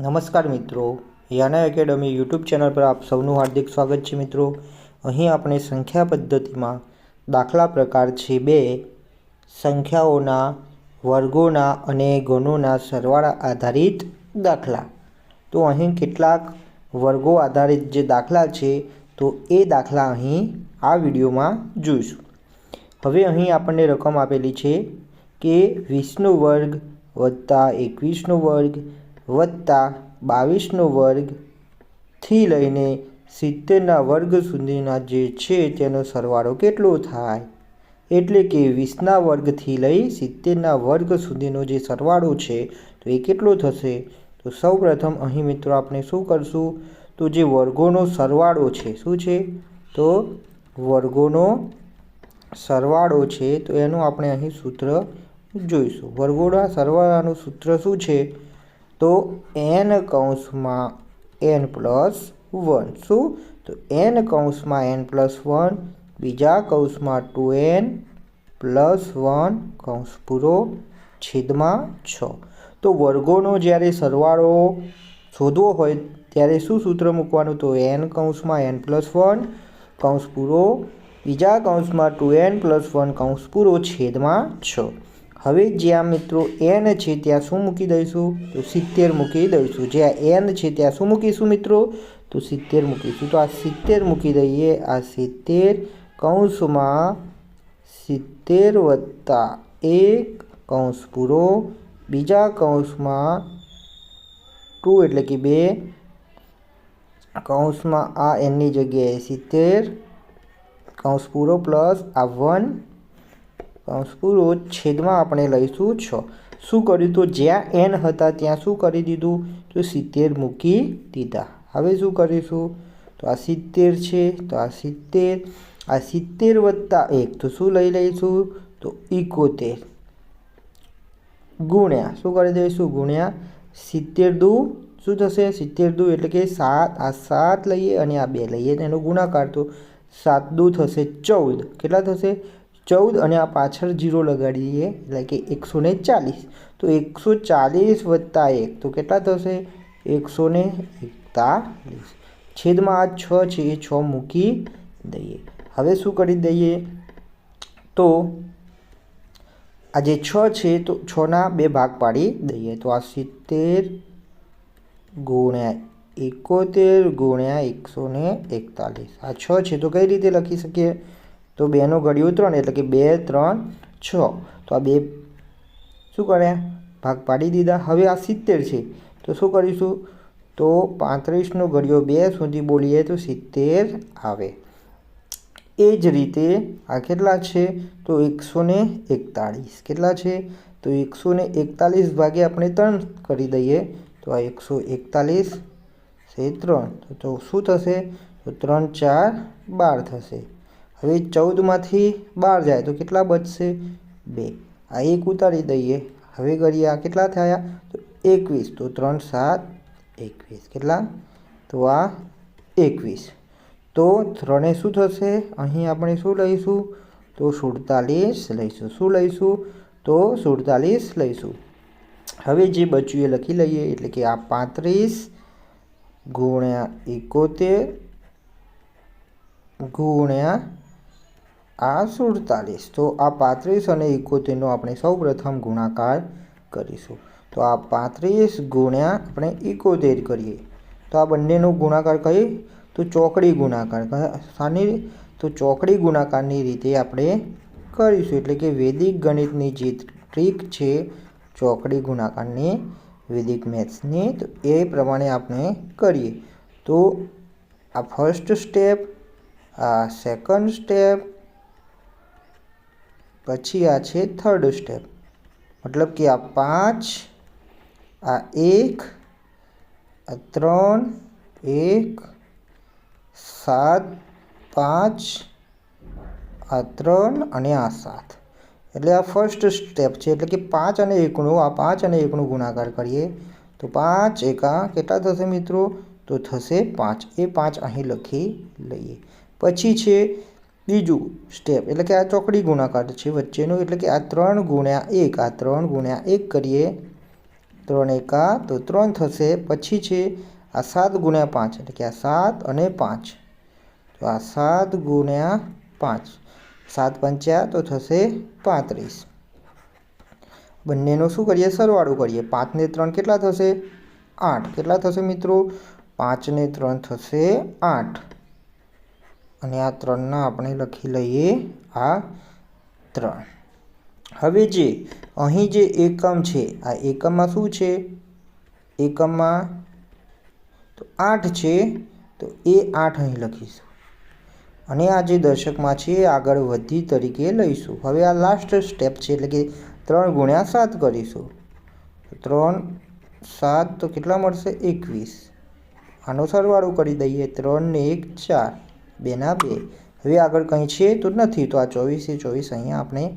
નમસ્કાર મિત્રો, યાના academy YouTube channel પર આપ સૌનું હાર્દિક સ્વાગત છે મિત્રો. અહીં આપણે સંખ્યા પદ્ધતિમાં દાખલા પ્રકાર છે બે. સંખ્યાઓના વર્ગોના અને ગણોના સરવાળા આધારિત દાખલા. તો અહીં કેટલાક વર્ગો આધારિત જે દાખલા છે, તો એ દાખલા અહીં આ વિડીયોમાં જોઈશું. હવે અહીં આપણને રકમ આપેલી છે કે વીસનો વર્ગ વત્તા એકવીસનો વર્ગ વત્તા બાવીસનો વર્ગથી લઈને સિત્તેરના વર્ગ સુધીના જે છે તેનો સરવાળો કેટલો થાય? એટલે કે વીસના વર્ગથી લઈ સિત્તેરના વર્ગ સુધીનો જે સરવાળો છે, તો એ કેટલો થશે? તો સૌપ્રથમ અહીં મિત્રો આપણે શું કરશું? તો જે વર્ગોનો સરવાળો છે, શું છે? તો વર્ગોનો સરવાળો છે, તો એનું આપણે અહીં સૂત્ર જોઈશું. વર્ગોના સરવાળાનું સૂત્ર શું છે? તો એન કૌંસમાં એન પ્લસ વન શું? તો એન કૌંસમાં એન પ્લસ વન બીજા કૌંસમાં ટુ એન પ્લસ વન કૌંસ પૂરો છેદમાં છ. તો વર્ગોનો જ્યારે સરવાળો શોધવો હોય, ત્યારે શું સૂત્ર મૂકવાનું? તો એન કૌંસમાં એન પ્લસ વન કૌંસ પૂરો, બીજા કૌંસમાં ટુ એન પ્લસ વન કૌંસ પૂરો છેદમાં છ. હવે જ્યાં મિત્રો એન છે ત્યાં શું મૂકી દઈશું? તો સિત્તેર મૂકી દઈશું. જ્યાં એન છે ત્યાં શું મૂકીશું મિત્રો? તો સિત્તેર મૂકીશું. તો આ સિત્તેર મૂકી દઈએ. આ સિત્તેર કૌંસમાં સિત્તેર વત્તા એક કૌંસ પૂરો. બીજા કૌંસમાં ટુ એટલે કે બે. કૌંસમાં આ એનની જગ્યાએ સિત્તેર કૌંસ પૂરો પ્લસ આ વન કૌંસ પૂરો છેદમાં આપણે લઈશું છ. શું કર્યું તો જ્યાં એન હતા ત્યાં શું કરી દીધું? તો સિત્તેર મૂકી દીધા. હવે શું કરીશું? તો આ સિત્તેર છે, તો આ સિત્તેર. આ સિત્તેર વત્તા એક, તો શું લઈ લઈશું? તો ઇકોતેર ગુણ્યા, શું કરી દઈશું? ગુણ્યા સિત્તેર દુ, શું થશે? સિત્તેર દુ એટલે કે સાત. આ સાત લઈએ અને આ બે લઈએ એનો ગુણાકાર તો સાત દુ થશે ચૌદ. કેટલા થશે? ચૌદ અને આ પાછળ જીરો લગાડીએ, એટલે કે એકસો ને ચાલીસ. તો એકસો ચાલીસ વત્તા એક, તો કેટલા થશે? એકસો ને એકતાલીસ. છેદમાં આ છ છે, એ છ મૂકી દઈએ. હવે શું કરી દઈએ? તો આ જે છ છે, તો છના બે ભાગ પાડી દઈએ. તો આ સિત્તેર ગુણ્યા એકોતેર ગુણ્યા એકસો ને એકતાલીસ. આ છ છે, તો કઈ રીતે લખી શકીએ? તો બેનું ઘડિયો ત્રણ એટલે કે બે, ત્રણ, છ. તો આ બે શું કર્યા ભાગ પાડી દીધા. હવે આ સિત્તેર છે. તો શું કરીશું? તો પાંત્રીસનો ઘડિયો બે સુધી બોલીએ તો સિત્તેર આવે. એ જ રીતે આ કેટલા છે? તો એકસો એકતાળીસ. કેટલા છે? તો એકસો ને એકતાલીસ ભાગે આપણે ત્રણ કરી દઈએ તો આ એકસો એકતાલીસ છે ત્રણ. તો શું થશે? તો ત્રણ ચાર બાર થશે. હવે ચૌદમાંથી બાર જાય તો કેટલા બચશે? બે. આ એક ઉતારી દઈએ. હવે કરીએ કેટલા થયા? તો એકવીસ. તો ત્રણ, સાત, એકવીસ. કેટલા? તો આ એકવીસ. તો ત્રણે શું થશે? અહીં આપણે શું લઈશું? તો સુડતાલીસ લઈશું. શું લઈશું? તો સુડતાલીસ લઈશું. હવે જે બચ્યું એ લખી લઈએ. એટલે કે આ પાંત્રીસ ગુણ્યા એકોતેર ગુણ્યા આ સુડતાલીસ તો આ પાંત્રીસ અને એકોતેરનો આપણે સૌ પ્રથમ ગુણાકાર કરીશું. તો આ પાંત્રીસ ગુણ્યા આપણે એકોતેર કરીએ. તો આ બંનેનો ગુણાકાર કહીએ તો ચોકડી ગુણાકાર સાની તો ચોકડી ગુણાકારની રીતે આપણે કરીશું. એટલે કે વૈદિક ગણિતની જે ટ્રીક છે ચોકડી ગુણાકારની વૈદિક મેથ્સની, તો એ પ્રમાણે આપણે કરીએ. તો આ ફર્સ્ટ સ્ટેપ, આ સેકન્ડ સ્ટેપ પછી આ છે થર્ડ સ્ટેપ મતલબ કે આ પાંચ, આ એક, આ ત્રણ, એક, સાત, પાંચ, આ ત્રણ અને આ સાત. એટલે આ ફર્સ્ટ સ્ટેપ છે. એટલે કે પાંચ અને એકનો, આ પાંચ અને એકનો ગુણાકાર કરીએ, તો પાંચ એકા કેટલા થશે મિત્રો? તો થશે પાંચ. એ પાંચ અહીં લખી લઈએ. પછી છે બીજું સ્ટેપ એટલે કે આ ચોકડી ગુણાકાર છે વચ્ચેનું, એટલે કે આ ત્રણ ગુણ્યા એક, આ ત્રણ ગુણ્યા એક કરીએ ત્રણ એકા તો ત્રણ થશે, પછી છે આ સાત ગુણ્યા પાંચ, એટલે કે આ સાત અને પાંચ. તો આ સાત ગુણ્યા પાંચ. સાત પંચ્યા તો થશે પાંત્રીસ. બંનેનો શું કરીએ? સરવાળો કરીએ. પાંચને ત્રણ કેટલા થશે? આઠ. કેટલા થશે મિત્રો? પાંચને ત્રણ થશે આઠ. અને આ ત્રણના આપણે લખી લઈએ આ ત્રણ. હવે જે, અહીં જે એકમ છે, આ એકમમાં શું છે? એકમમાં તો આઠ છે, તો એ આઠ અહીં લખીશું. અને આ જે દશકમાં છે, એ આગળ વધી તરીકે લઈશું. હવે આ લાસ્ટ સ્ટેપ છે, એટલે કે ત્રણ ગુણ્યા સાત કરીશું. ત્રણ, સાત તો કેટલા મળશે? એકવીસ. આનો સરવાળો કરી દઈએ ત્રણ ને એક ચાર. બેના બે. હવે આગળ કંઈ છે તો નથી. તો આ ચોવીસે ચોવીસ અહીંયા આપણે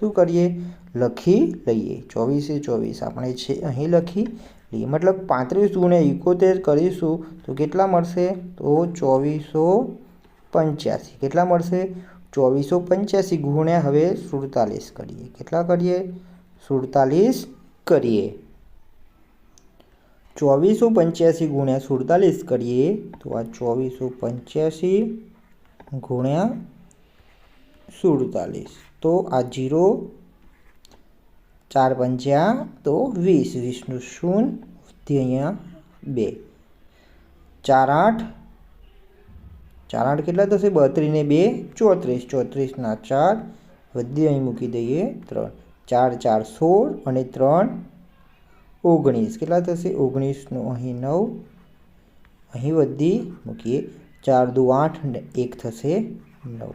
શું કરીએ? લખી લઈએ. ચોવીસે ચોવીસ આપણે છે અહીં લખી લઈએ. મતલબ પાંત્રીસ ગુણે ઇકોતેર કરીશું તો કેટલા મળશે? તો ચોવીસો પંચ્યાસી. કેટલા મળશે? ચોવીસો પંચ્યાસી ગુણ્યા હવે સુડતાલીસ કરીએ. કેટલા કરીએ? સુડતાલીસ કરીએ. ચોવીસો પંચ્યાસી ગુણ્યા સુડતાલીસ કરીએ તો આ ચોવીસો પંચ્યાસી ગુણ્યા સુડતાલીસ. તો આ જીરો, ચાર પંચ્યા, તો વીસ. વીસનું શૂન્ય અહીંયા બે. ચાર આઠ ચાર આઠ કેટલા થશે? બત્રીને બે, ચોત્રીસ. ચોત્રીસના ચાર વધી અહીં મૂકી દઈએ ત્રણ. ચાર ચાર, સોળ અને ત્રણ ઓગણીસ. કેટલા થશે? ઓગણીસનું અહીં નવ. અહીં વધી મૂકીએ. ચાર દુ આઠ ને એક થશે નવ.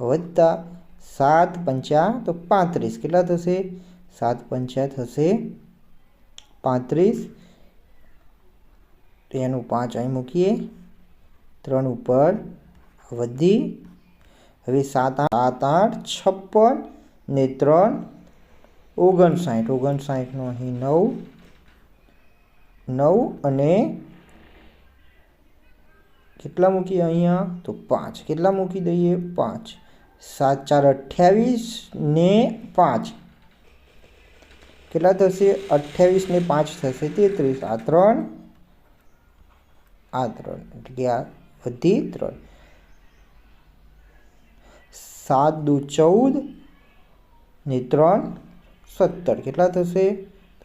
વધતા સાત પંચા તો પાંત્રીસ. કેટલા થશે? સાત પંચા થશે પાંત્રીસ. એનું પાંચ અહીં મૂકીએ. ત્રણ ઉપર વધી. હવે સાત આઠ સાત આઠ, છપ્પન ને ત્રણ ઓગણસાઠ, ઓગણસાઠનો અહીં નવ નવ અને કેટલા મૂકીએ અહીંયા? તો પાંચ. કેટલા મૂકી દઈએ? પાંચ. સાત, ચાર, અઠ્યાવીસ ને પાંચ. કેટલા થશે? અઠ્યાવીસ ને પાંચ થશે તેત્રીસ. આ ત્રણ. આ ત્રણ. એટલે કે આ વધી ત્રણ. સાત દુ ચૌદ ને ત્રણ. સત્તર. કેટલા થશે?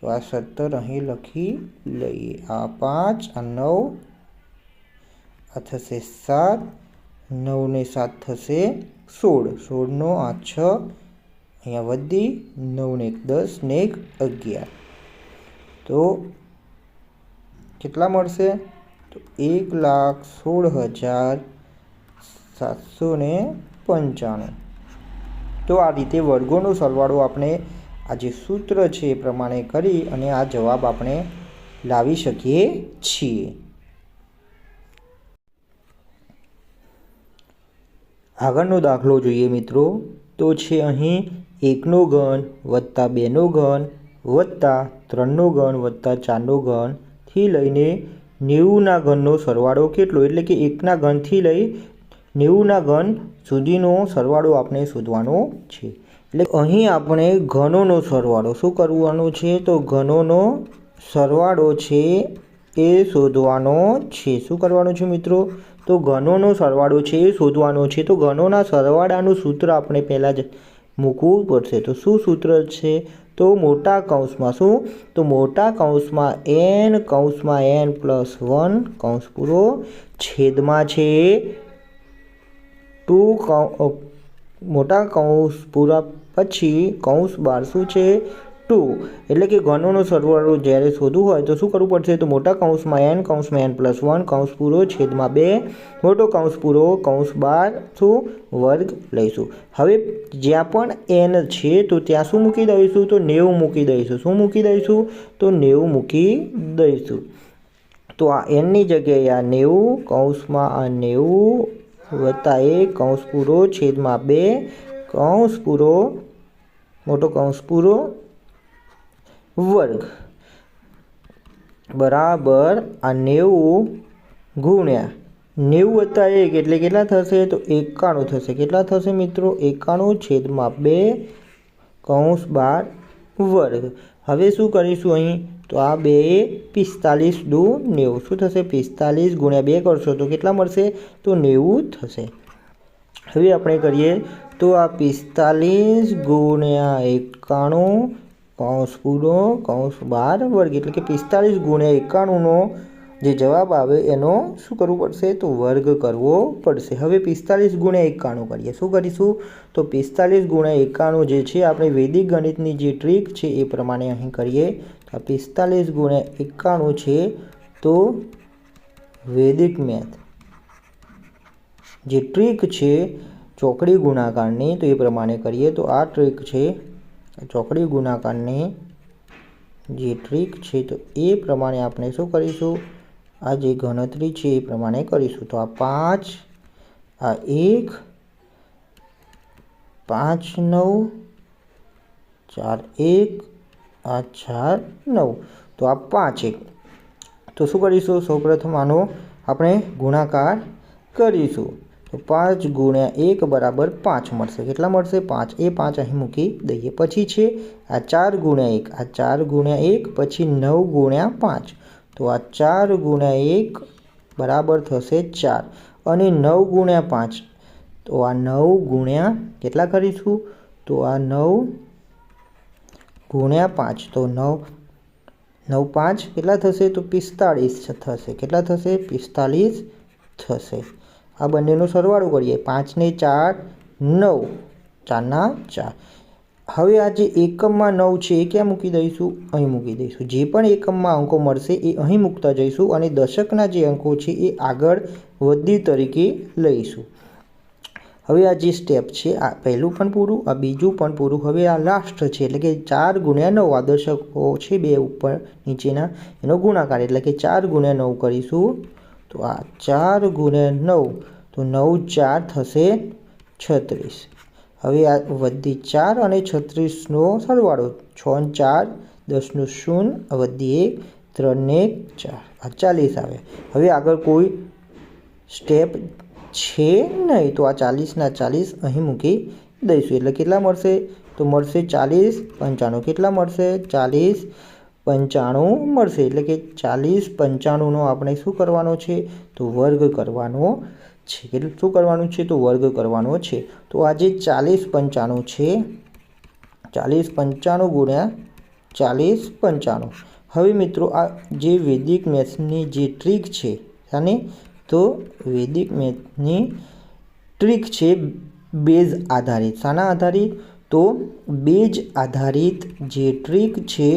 તો આ સત્તર અહીં લખી લઈએ. આ પાંચ, આ નવ, આ થશે સાત. નવને સાત થશે સોળ. સોળનો આ છ, અહીંયા વધી. નવને એક દસ, ને એક અગિયાર. તો કેટલા મળશે? તો એક લાખ સોળ હજાર સાતસો ને પંચાણું. તો આ રીતે વર્ગોનો સરવાળો આપણે આ જે સૂત્ર છે એ પ્રમાણે કરી અને આ જવાબ આપણે લાવી શકીએ છીએ. આગળનો દાખલો જોઈએ મિત્રો. તો છે અહીં એકનો ઘન વત્તા બેનો ઘન વત્તા ત્રણનો ઘન વત્તા ચારનો ઘનથી લઈને નેવુંના ઘનનો સરવાળો કેટલો? એટલે કે એકના ઘનથી લઈ નેવુંના ઘન સુધીનો સરવાળો આપણે શોધવાનો છે. એટલે અહીં આપણે ઘનોનો સરવાળો શું કરવાનો છે? તો ઘનોનો સરવાળો છે એ શોધવાનો છે. શું કરવાનો છે મિત્રો? તો ઘનોનો સરવાળો છે એ શોધવાનો છે. તો ઘનોના સરવાળાનું સૂત્ર આપણે પહેલાં જ મૂકવું પડશે. તો શું સૂત્ર છે? તો મોટા કૌંસમાં શું? તો મોટા કૌંસમાં એન કૌંસમાં એન પ્લસ વન કૌંસ પૂરો છેદમાં છે ટુ મોટા કૌંસ પૂરા પછી કૌંસ બાર શું છે ટુ. એટલે કે ઘનોનો સરવાળો જ્યારે શોધવું હોય તો શું કરવું પડશે? તો મોટા કૌંસમાં એન કૌંસમાં એન પ્લસ વન કૌંસ પૂરો છેદમાં બે. મોટો કૌંસ પૂરો, કૌંસ બાર શું વર્ગ લઈશું. હવે જ્યાં પણ એન છે તો ત્યાં શું મૂકી દઈશું? તો નેવું મૂકી દઈશું. શું મૂકી દઈશું? તો નેવું મૂકી દઈશું. તો આ એનની જગ્યાએ આ નેવું, કૌંસમાં આ નેવું વત્તા એક, કૌંસ પૂરો છેદમાં બે. કૌંસ પૂરો, મોટો કૌંસ પૂરો, વર્ગ. બરાબર આ નેવું ગુણ્યા. નેવું વત્તા એક એટલે કેટલા થશે? તો એકાણું થશે. કેટલા થશે મિત્રો? એકાણું છેદમાં બે કૌંસ બાર વર્ગ. હવે શું કરીશું અહીં? તો આ બે પિસ્તાલીસ દુ નેવું. શું થશે? પિસ્તાલીસ ગુણ્યા બે કરશો તો કેટલા મળશે? તો નેવું થશે. હવે આપણે કરીએ તો આ પિસ્તાલીસ ગુણ્યા એકાણું કૌંસ પૂરો કૌંસ બાર વર્ગ એટલે કે પિસ્તાલીસ ગુણ્યા એકાણુંનો જે જવાબ આવે એનો શું કરવું પડશે? તો વર્ગ કરવો પડશે. હવે પિસ્તાલીસ ગુણ્યા એકાણું કરીએ. શું કરીશું? તો પિસ્તાલીસ ગુણ્યા એકાણું જે છે, આપણે વૈદિક ગણિતની જે ટ્રીક છે એ પ્રમાણે અહીં કરીએ. તો આ પિસ્તાલીસ ગુણ્યા એકાણું છે તો વૈદિક મેથ. જે ટ્રીક છે ચોકડી ગુણાકારની, તો એ પ્રમાણે કરીએ, તો આ ટ્રીક છે ચોકડી ગુણાકારની જે ટ્રીક છે, તો એ પ્રમાણે આપણે શું કરીશું? આ જે ગણતરી છે, એ પ્રમાણે કરીશું. તો આ પાંચ, આ એક, પાંચ નવ, ચાર એક, આ ચાર નવ. તો આ પાંચ એક. તો શું કરીશું? સૌપ્રથમ આનો આપણે ગુણાકાર કરીશું. તો પાંચ ગુણ્યા એક બરાબર પાંચ મળશે. કેટલા મળશે? પાંચ. એ પાંચ અહીં મૂકી દઈએ. પછી છે, આ ચાર ગુણ્યા એક. આ ચાર ગુણ્યા એક, પછી નવ ગુણ્યા પાંચ. તો આ ચાર ગુણ્યા એક બરાબર થશે ચાર. અને નવ ગુણ્યા પાંચ. તો આ નવ ગુણ્યા કેટલા કરીશું? તો આ નવ ગુણ્યા પાંચ. તો નવ નવ પાંચ કેટલા થશે? તો પિસ્તાળીસ થશે. કેટલા થશે? પિસ્તાલીસ થશે. આ બંનેનો સરવાળો કરીએ. પાંચને ચાર, નવ. ચારના ચાર. હવે આ જે એકમમાં નવ છે એ ક્યાં મૂકી દઈશું? અહીં મૂકી દઈશું. જે પણ એકમમાં અંકો મળશે એ અહીં મૂકતા જઈશું અને દશકના જે અંકો છે એ આગળ વધી તરીકે લઈશું. હવે આ જે સ્ટેપ છે, આ પહેલું પણ પૂરું, આ બીજું પણ પૂરું. હવે આ લાસ્ટ છે, એટલે કે ચાર ગુણ્યા નવ આ દશકો છે બે ઉપર નીચેના. એનો ગુણાકાર, એટલે કે ચાર ગુણ્યા નવ કરીશું. તો આ ચાર ગુણ્યા નવ, તો નવ ચાર થશે છત્રીસ. હવે આ વધી ચાર અને છત્રીસનો સરવાળો છ ને ચાર, દસનું શૂન્ય વધી એક, ત્રણ એક ચાર. આ ચાલીસ આવે. હવે આગળ કોઈ સ્ટેપ છે નહીં, તો આ ચાલીસના ચાલીસ અહીં મૂકી દઈશું. એટલે કેટલા મળશે? તો મળશે ચાલીસ, પંચાણું. કેટલા મળશે? ચાલીસ. પંચાણું મળશે. એટલે કે ચાલીસ પંચાણુંનો આપણે શું કરવાનો છે? તો વર્ગ કરવાનો છે. કેટલું શું કરવાનું છે? તો વર્ગ કરવાનો છે. તો આ જે ચાલીસ પંચાણું છે, ચાલીસ પંચાણું ગુણ્યા ચાલીસ પંચાણું. હવે મિત્રો, આ જે વૈદિક મેથ્સની જે ટ્રીક છે અને તો વૈદિક મેથની ટ્રીક છે બેઝ આધારિત. શાના આધારિત? તો બેજ આધારિત જે ટ્રીક છે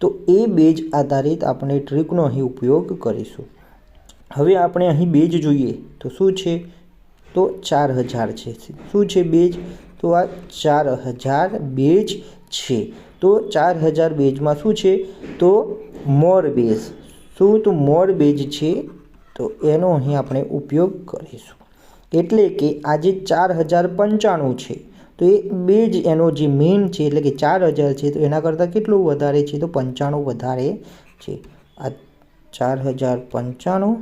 તો એ બેજ આધારિત આપણે ટ્રીકનો અહીં ઉપયોગ કરીશું. હવે આપણે અહીં બેજ જોઈએ. તો શું છે? તો ચાર હજાર છે. શું છે બેજ? તો આ ચાર હજાર બેજ છે. તો ચાર હજાર બેજમાં શું છે? તો મોર બેઝ શું તો મોર બેજ છે? તો એનો અહીં આપણે ઉપયોગ કરીશું. એટલે કે આજે ચાર હજાર પંચાણું છે. તો એ બે જ એનો જે મેઇન છે, એટલે કે ચાર હજાર છે, તો એના કરતાં કેટલું વધારે છે? તો પંચાણું વધારે છે. આ ચાર હજાર પંચાણું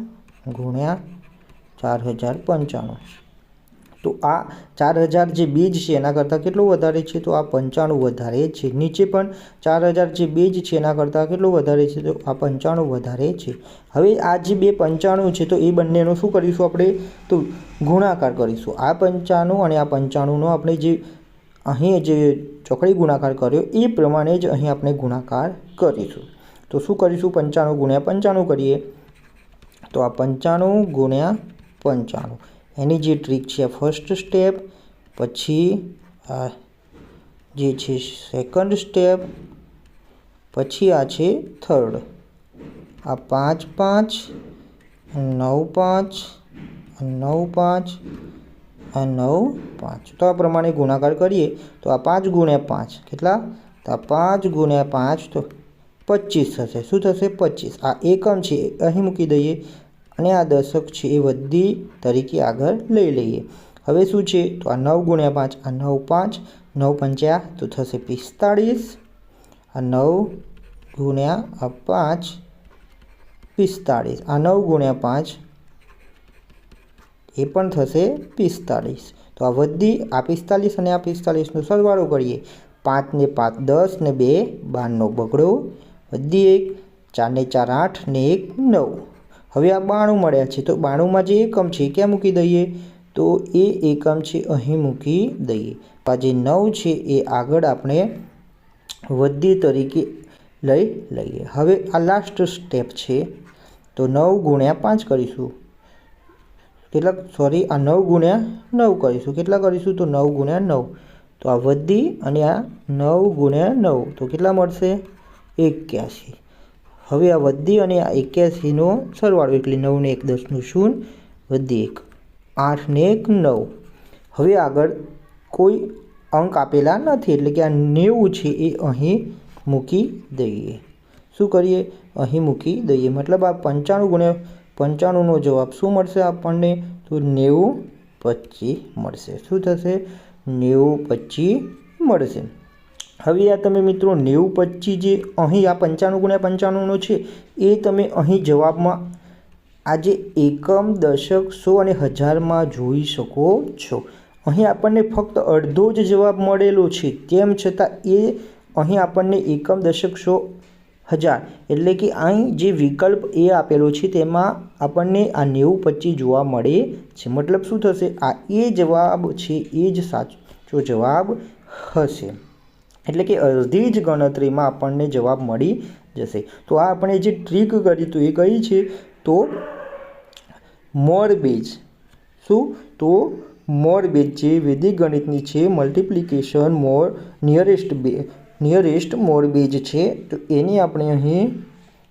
ગુણ્યા ચાર હજાર પંચાણું. તો આ ચાર હજાર જે બીજ છે, એના કરતાં કેટલું વધારે છે? તો આ પંચાણું વધારે છે. નીચે પણ ચાર હજાર જે બીજ છે, એના કરતાં કેટલું વધારે છે? તો આ પંચાણું વધારે છે. હવે આ જે બે પંચાણું છે, તો એ બંનેનો શું કરીશું આપણે? તો ગુણાકાર કરીશું. આ પંચાણું અને આ પંચાણુંનો આપણે જે અહીં જે ચોકડી ગુણાકાર કર્યો, એ પ્રમાણે જ અહીં આપણે ગુણાકાર કરીશું. તો શું કરીશું? પંચાણું ગુણ્યા પંચાણું કરીએ. તો આ પંચાણું ગુણ્યા પંચાણું. એની જે ટ્રીક છે. ફર્સ્ટ સ્ટેપ પછી, આ જે છે સેકન્ડ સ્ટેપ પછી આ છે થર્ડ આ પાંચ પાંચ, નવ પાંચ નવ પાંચ આ નવ પાંચ. તો આ પ્રમાણે ગુણાકાર કરીએ, તો આ પાંચ ગુણ્યા પાંચ. કેટલા? તો આ પાંચ ગુણ્યા પાંચ તો પચીસ થશે. શું થશે? પચીસ. આ એકમ છે. એ અહીં મૂકી દઈએ. અને આ દશક છે એ વધી તરીકે આગળ લઈ લઈએ. હવે શું છે? તો આ નવ ગુણ્યા પાંચ, આ નવ પાંચ, નવ પંચ્યા, તો થશે પિસ્તાળીસ. આ નવ ગુણ્યા આ પાંચ, પિસ્તાળીસ. આ નવ ગુણ્યા પાંચ, એ પણ થશે પિસ્તાળીસ. તો આ વધી આ પિસ્તાલીસ અને આ પિસ્તાલીસનો સરવાળો કરીએ. પાંચને પાંચ દસ ને બે, બારનો બગડો. વધી એક ચારને ચાર આઠ ને એક નવ. હવે આ બાણું મળ્યા છે. તો બાણુંમાં જે એકમ છે ક્યાં મૂકી દઈએ? તો એ એકમ છે અહીં મૂકી દઈએ. આ જે નવ છે એ આગળ આપણે વધી તરીકે લઈ લઈએ. હવે આ લાસ્ટ સ્ટેપ છે. તો નવ ગુણ્યા પાંચ કરીશું. કેટલા? સોરી આ નવ ગુણ્યા નવ કરીશું. કેટલા કરીશું? તો નવ ગુણ્યા નવ. તો આ વધી અને આ નવ ગુણ્યા નવ. તો કેટલા મળશે? એક્યાસી. હવે આ વધી અને આ એક્યાસીનો સરવાળો એટલે નવ ને એક દસનું શૂન્ય વધી એક. આઠ ને એક નવ. હવે આગળ કોઈ અંક આપેલા નથી એટલે કે આ નેવું છે એ અહીં મૂકી દઈએ. શું કરીએ? અહીં મૂકી દઈએ. મતલબ આ પંચાણું ગુણ્યા પંચાણુંનો જવાબ શું મળશે આપણને? તો નેવું પચીસ મળશે. શું થશે? નેવું પચીસ મળશે. હવે આ તમે મિત્રો નેવું પચીસ જે અહીં આ પંચાણું ગુણ્યા પંચાણુંનો છે, એ તમે અહીં જવાબમાં આજે એકમ, દશક, સો અને હજારમાં જોઈ શકો છો. અહીં આપણને ફક્ત અડધો જ જવાબ મળેલો છે. તેમ છતાં એ અહીં આપણને એકમ, દશક, સો, હજાર એટલે કે અહીં જે વિકલ્પ એ આપેલો છે તેમાં આપણને આ નેવું પચીસ જોવા મળે છે. મતલબ શું થશે? આ એ જવાબ છે, એ જ સાચો જવાબ હશે. એટલે કે અડધી જ ગણતરીમાં આપણને જવાબ મળી જશે. તો આ આપણે જે ટ્રીક કરી તો એ કઈ છે? તો મોરબેજ. શું? તો મોરબેજ જે વૈદિક ગણિતની છે મલ્ટિપ્લિકેશન મોર નિયરેસ્ટ બે નિયરેસ્ટ મોરબેજ છે, તો એની આપણે અહીં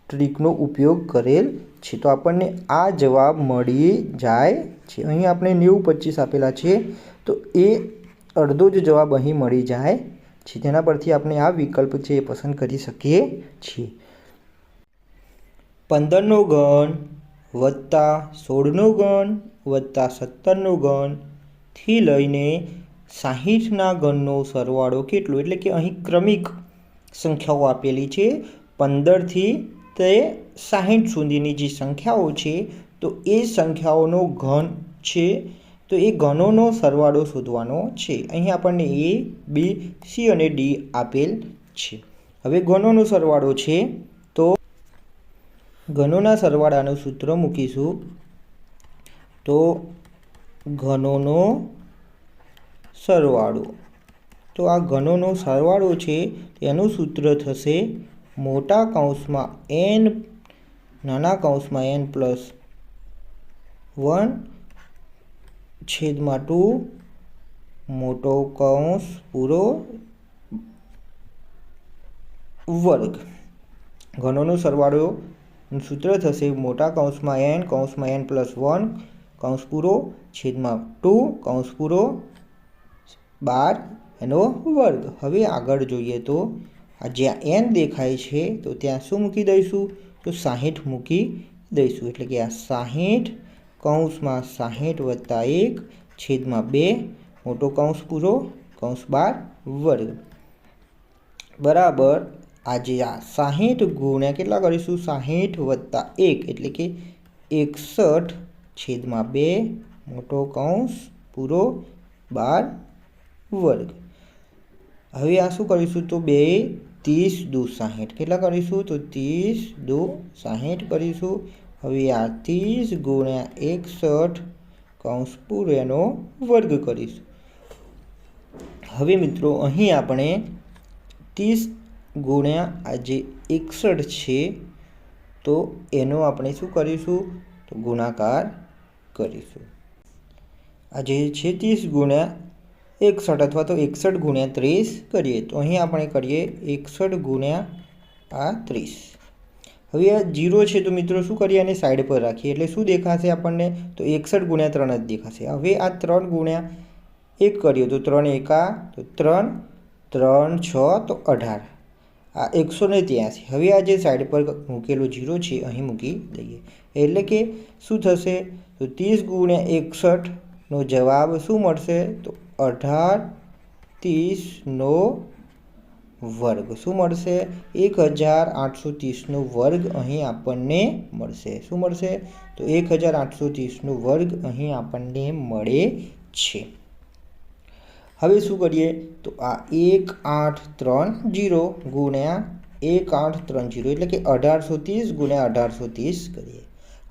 ટ્રીકનો ઉપયોગ કરેલ છે. તો આપણને આ જવાબ મળી જાય છે. અહીં આપણે નેવું પચીસ આપેલા છે. તો એ અડધો જ જવાબ અહીં મળી જાય છે. તેના પરથી આપણે આ વિકલ્પ છે એ પસંદ કરી શકીએ છીએ. પંદરનો ગણ વત્તા સોળનો ગણ વત્તા સત્તરનો ગણથી લઈને સાહીઠના ગણનો સરવાળો કેટલો? એટલે કે અહીં ક્રમિક સંખ્યાઓ આપેલી છે. પંદરથી તે સાહીઠ સુધીની જે સંખ્યાઓ છે, તો એ સંખ્યાઓનો ઘન છે તો એ ઘનોનો સરવાળો શોધવાનો છે. અહીં આપણને એ, બી, સી અને ડી આપેલ છે. હવે ઘનોનો સરવાળો છે તો ઘનોના સરવાળાનું સૂત્ર મૂકીશું. તો ઘનોનો સરવાળો. તો આ ઘનોનો સરવાળો છે, તેનું સૂત્ર થશે મોટા કૌંસમાં એન નાના કૌંસમાં એન પ્લસ વન છેદમાં ટુ, મોટો કૌંસ, પૂરો વર્ગ. ઘનોનો સરવાળો સૂત્ર થશે મોટા કૌંસમાં એન કૌંસમાં એન પ્લસ વન, કૌંસ પૂરો છેદમાં ટુ, કૌંસ પૂરો બાર, એનો વર્ગ. હવે આગળ જોઈએ તો, આ જ્યાં એન દેખાય છે, તો ત્યાં શું મૂકી દઈશું? તો સાહીઠ મૂકી દઈશું. એટલે કે આ સાહીઠ કૌંસમાં સાહીઠ વત્તા એક છેદમાં બે મોટો કૌંસ પૂરો કૌંસ બાર વર્ગ. બરાબર, આજે આ સાહીઠ ગુણ્યા કેટલા કરીશું? સાહીઠ વત્તા એક એટલે કે એકસઠ છેદમાં બે મોટો કૌંસ પૂરો બાર વર્ગ. હવે આ શું કરીશું? તો બે ત્રીસ દુ સાહીઠ. કેટલા કરીશું? તો ત્રીસ દુ સાહીઠ કરીશું. હવે આ ત્રીસ ગુણ્યા એકસઠ કૌંસ પૂરેનો વર્ગ કરીશું. હવે મિત્રો, અહીં આપણે ત્રીસ ગુણ્યા આ જે એકસઠ છે, તો એનો આપણે શું કરીશું? તો ગુણાકાર કરીશું. આ જે છે ત્રીસ ગુણ્યા એકસઠ અથવા તો એકસઠ ગુણ્યા ત્રીસ કરીએ. તો અહીં આપણે કરીએ એકસઠ ગુણ્યા આ ત્રીસ. હવે આ જીરો છે તો મિત્રો શું કરીએ? આને સાઈડ પર રાખીએ. એટલે શું દેખાશે આપણને? તો એકસઠ ગુણ્યા ત્રણ જ દેખાશે. હવે આ ત્રણ ગુણ્યા એક કર્યો તો ત્રણ એકા, તો ત્રણ ત્રણ છ, તો અઢાર. આ એકસો ને ત્યાંસી. હવે આ જે સાઈડ પર મૂકેલો જીરો છે, અહીં મૂકી દઈએ. એટલે કે શું થશે? તો ત્રીસ ગુણ્યા એકસઠનો જવાબ શું મળશે? તો અઢાર ત્રીસનો વર્ગ. શું મળશે? એક હજાર આઠસો ત્રીસનો વર્ગ અહીં આપણને મળશે. શું મળશે? તો એક હજાર આઠસો ત્રીસનો વર્ગ અહીં આપણને મળે છે. હવે શું કરીએ? તો આ એક આઠ ત્રણ જીરો ગુણ્યા એક આઠ ત્રણ જીરો એટલે કે અઢારસો ત્રીસ ગુણ્યા અઢારસો ત્રીસ કરીએ.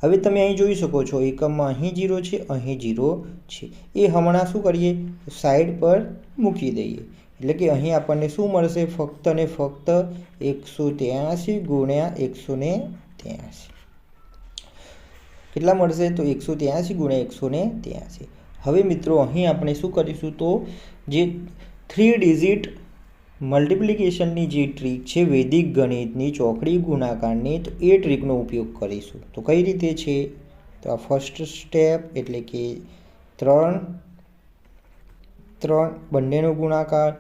હવે તમે અહીં જોઈ શકો છો, એકમમાં અહીં જીરો છે, અહીં જીરો છે. એ હમણાં શું કરીએ? સાઈડ પર મૂકી દઈએ. એટલે કે અહીં આપણને શું મળશે? ફક્ત ને ફક્ત એકસો ત્યાંસી ગુણ્યા એકસો ને કેટલા મળશે? તો એકસો ત્યાંસી ગુણ્યા એકસો ને ત્યાંસી હવે મિત્રો, અહીં આપણે શું કરીશું તો જે થ્રી ડિજિટ મલ્ટિપ્લિકેશનની જે ટ્રીક છે, વૈદિક ગણિતની ચોકડી ગુણાકારની તો એ ટ્રીકનો ઉપયોગ કરીશું. તો કઈ રીતે છે? તો આ ફર્સ્ટ સ્ટેપ એટલે કે ત્રણ ત્રણ બંનેનો ગુણાકાર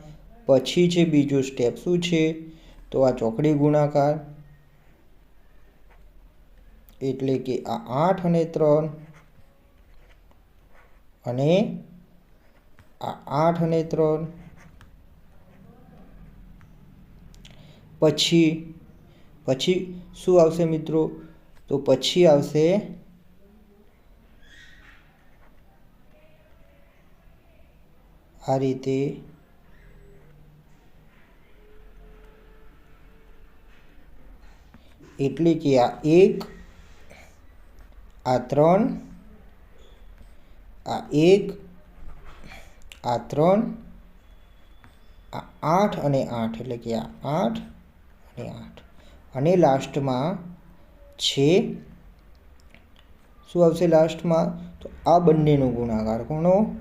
પછી છે બીજું સ્ટેપ શું છે? તો આ ચોકડી ગુણાકાર, એટલે કે આ આઠ અને ત્રણ, અને આ આઠ અને ત્રણ, પછી પછી શું આવશે મિત્રો? તો પછી આવશે આ રીતે એટલે કે આ એક, આ ત્રણ, આ એક, આ ત્રણ, આ આઠ અને આઠ, એટલે કે આ આઠ અને આઠ. અને લાસ્ટમાં છે, શું આવશે લાસ્ટમાં તો આ બંનેનો ગુણાકાર કોનો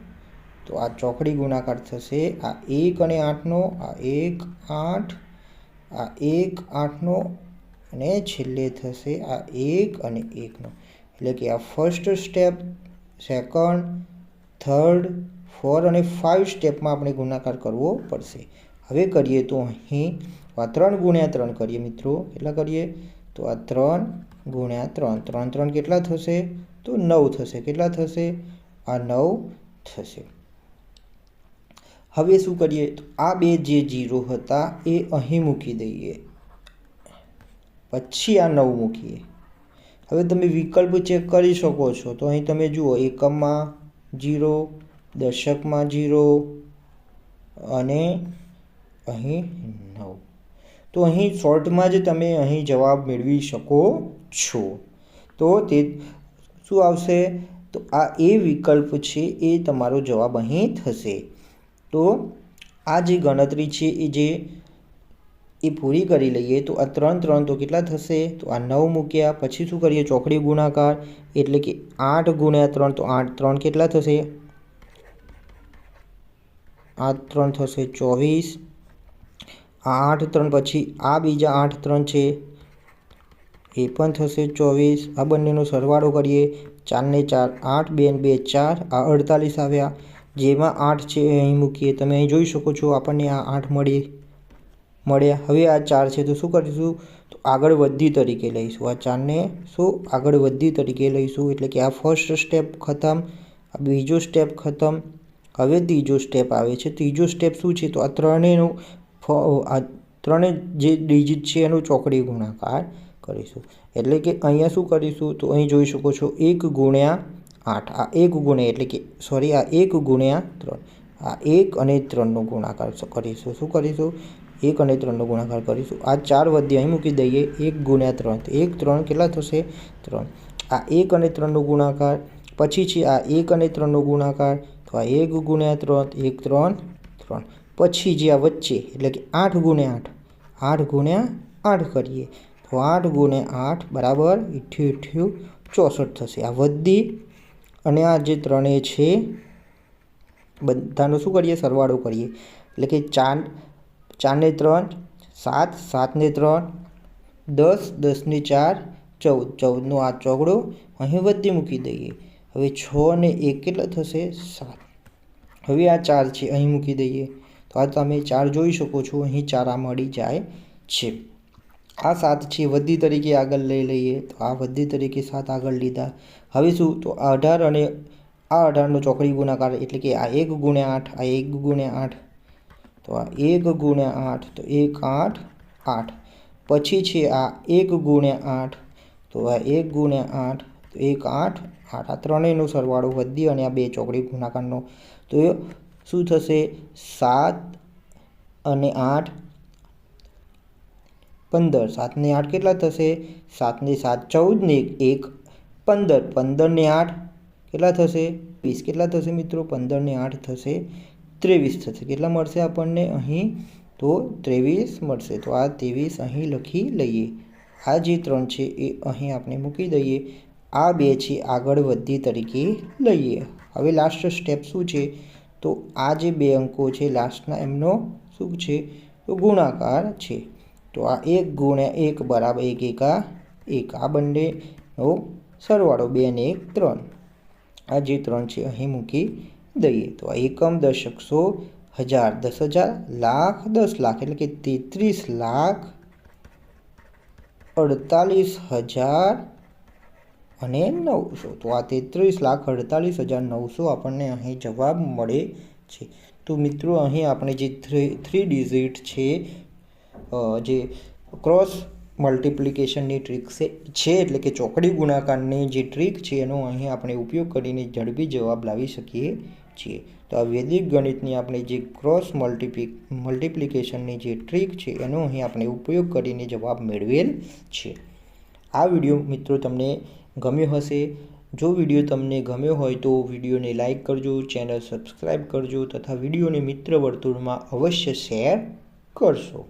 તો આ ચોકડી ગુણાકાર થશે, આ એક અને આઠનો, આ એક, આઠ, આ એક, આઠનો અને છેલ્લે થશે આ એક અને એકનો. એટલે કે આ first step second third four અને ફાઇવ સ્ટેપમાં આપણે ગુણાકાર કરવો પડશે. હવે કરીએ તો અહીં આ ત્રણ ગુણ્યા ત્રણ કરીએ મિત્રો. કેટલા કરીએ? તો આ ત્રણ ગુણ્યા ત્રણ. ત્રણ ત્રણ કેટલા થશે? તો નવ થશે. કેટલા થશે? આ નવ થશે. હવે શું કરીએ? તો આ બે જે જીરો હતા એ અહીં મૂકી દઈએ. પછી આ નવ મૂકીએ. હવે તમે વિકલ્પ ચેક કરી શકો છો. તો અહીં તમે જુઓ, એકમમાં જીરો દશકમાં જીરો અને અહીં નવ. તો અહીં શોર્ટમાં જ તમે અહીં જવાબ મેળવી શકો છો. તો તે શું આવશે? તો આ એ વિકલ્પ છે, એ તમારો જવાબ અહીં થશે. તો આ જે ગણતરી છે, એ જે એ પૂરી કરી લઈએ તો આ ત્રણ ત્રણ તો કેટલા થશે? તો આ નવ મૂક્યા, પછી શું કરીએ? ચોકડી ગુણાકાર, એટલે કે આઠ ગુણ્યા ત્રણ, તો આઠ ત્રણ કેટલા થશે? આ ત્રણ થશે ચોવીસ. આ આઠ ત્રણ પછી આ બીજા આઠ ત્રણ છે, એ પણ થશે ચોવીસ. આ બંનેનો સરવાળો કરીએ. ચારને ચાર, આઠ, બે બે, ચાર. આ અડતાલીસ આવ્યા. જેમાં આઠ છે અહીં મૂકીએ. તમે અહીં જોઈ શકો છો આપણને આ આઠ મળી મળ્યા. હવે આ ચાર છે, તો શું કરીશું? તો આગળ વધી તરીકે લઈશું. આ ચારને શું? આગળ વધી તરીકે લઈશું. એટલે કે આ ફર્સ્ટ સ્ટેપ ખતમ, આ બીજો સ્ટેપ ખતમ. હવે ત્રીજો સ્ટેપ આવે છે. ત્રીજો સ્ટેપ શું છે? તો આ ત્રણેયનું આ ત્રણેય જે ડિજિટ છે, એનું ચોકડી ગુણાકાર કરીશું. એટલે કે અહીંયા શું કરીશું? તો અહીં જોઈ શકો છો, એક ગુણ્યા આઠ. આ એક ગુણ્યા, એટલે કે સોરી આ એક ગુણ્યા ત્રણ. આ એક અને ત્રણનો ગુણાકાર કરીશું. શું કરીશું? એક અને ત્રણનો ગુણાકાર કરીશું. આ ચાર વધી અહીં મૂકી દઈએ. એક ગુણ્યા ત્રણ. એક, ત્રણ કેટલા થશે? ત્રણ. આ એક અને ત્રણનો ગુણાકાર, પછી છે આ એક અને ત્રણનો ગુણાકાર, તો આ એક ગુણ્યા ત્રણ, એક, ત્રણ ત્રણ. પછી જે આ વચ્ચે, એટલે કે આઠ ગુણ્યા આઠ આઠ ગુણ્યા આઠ કરીએ. તો આઠ ગુણ્યા આઠ બરાબર ઇઠ્યું ઇઠ્યું ચોસઠ થશે. આ વધી અને આ જે ત્રણે છે, બધાનો શું કરીએ? સરવાળો કરીએ. એટલે કે ચાર ચારને ત્રણ, સાત, સાતને ત્રણ, દસ, દસને ચાર, ચૌદ, ચૌદનો આ ચોગડો અહીં વધી મૂકી દઈએ. હવે છ ને એક કેટલા થશે? સાત. હવે આ ચાર છે, અહીં મૂકી દઈએ. તો આ તમે ચાર જોઈ શકો છો, અહીં ચાર આ મળી જાય છે. આ સાત છે, વધી તરીકે આગળ લઈ લઈએ. તો આ વધી તરીકે સાત આગળ લીધા. હવે શું? તો આ અઢાર અને આ અઢારનો ચોકડી ગુણાકાર એટલે કે આ એક ગુણ્યા આઠ, આ એક ગુણ્યા આઠ તો આ એક ગુણ્યા આઠ, તો એક આઠ આઠ. પછી છે આ એક ગુણ્યા આઠ, તો આ એક ગુણ્યા આઠ, તો એક આઠ આઠ. આ ત્રણેયનું સરવાળો વધી અને આ બે ચોકડી ગુણાકારનો. તો શું થશે? સાત અને આઠ પંદર. સાતને આઠ કેટલા થશે? સાતને સાત ચૌદ ને એક એક, પંદર. પંદરને આઠ કેટલા થશે? વીસ. કેટલા થશે મિત્રો? પંદરને આઠ થશે. ત્રેવીસ થશે. કેટલા મળશે આપણને અહીં? તો ત્રેવીસ મળશે. તો આ ત્રેવીસ અહીં લખી લઈએ. આ જે ત્રણ છે એ અહીં આપણે મૂકી દઈએ. આ બે છે આગળ વધી તરીકે લઈએ. હવે લાસ્ટ સ્ટેપ શું છે? તો આ જે બે અંકો છે લાસ્ટના એમનો શું છે? તો ગુણાકાર છે. તો આ એક ગુણ્યા એક બરાબર એક એકા એક. આ બંનેનો સરવાળો બે ને એક ત્રણ. આ જે ત્રણ છે અહીં મૂકી દઈએ. તો આ એકમ દશક સો હજાર, દસ હજાર, લાખ, દસ લાખ, એટલે કે તેત્રીસ લાખ અડતાલીસ હજાર અને નવસો. તો આ તેત્રીસ લાખ અડતાલીસ હજાર નવસો આપણને અહીં જવાબ મળે છે. તો મિત્રો, અહીં આપણે જે થ્રી થ્રી ડિઝિટ છે જે ક્રોસ મલ્ટિપ્લિકેશનની ટ્રીક છે એટલે કે ચોકડી ગુણાકારની જે ટ્રીક છે, એનો અહીં આપણે ઉપયોગ કરીને ઝડપી જવાબ લાવી શકીએ છીએ. તો આ વૈદિક ગણિતની આપણે જે ક્રોસ મલ્ટીપ્લિ મલ્ટિપ્લિકેશનની જે ટ્રીક છે, એનો અહીં આપણે ઉપયોગ કરીને જવાબ મેળવેલ છે. આ વીડિયો મિત્રો તમને ગમ્યો હશે. જો વીડિયો તમને ગમ્યો હોય તો વિડીયોને લાઇક કરજો, ચેનલ સબસ્ક્રાઈબ કરજો તથા વિડીયોને મિત્ર વર્તુળમાં અવશ્ય શેર કરશો.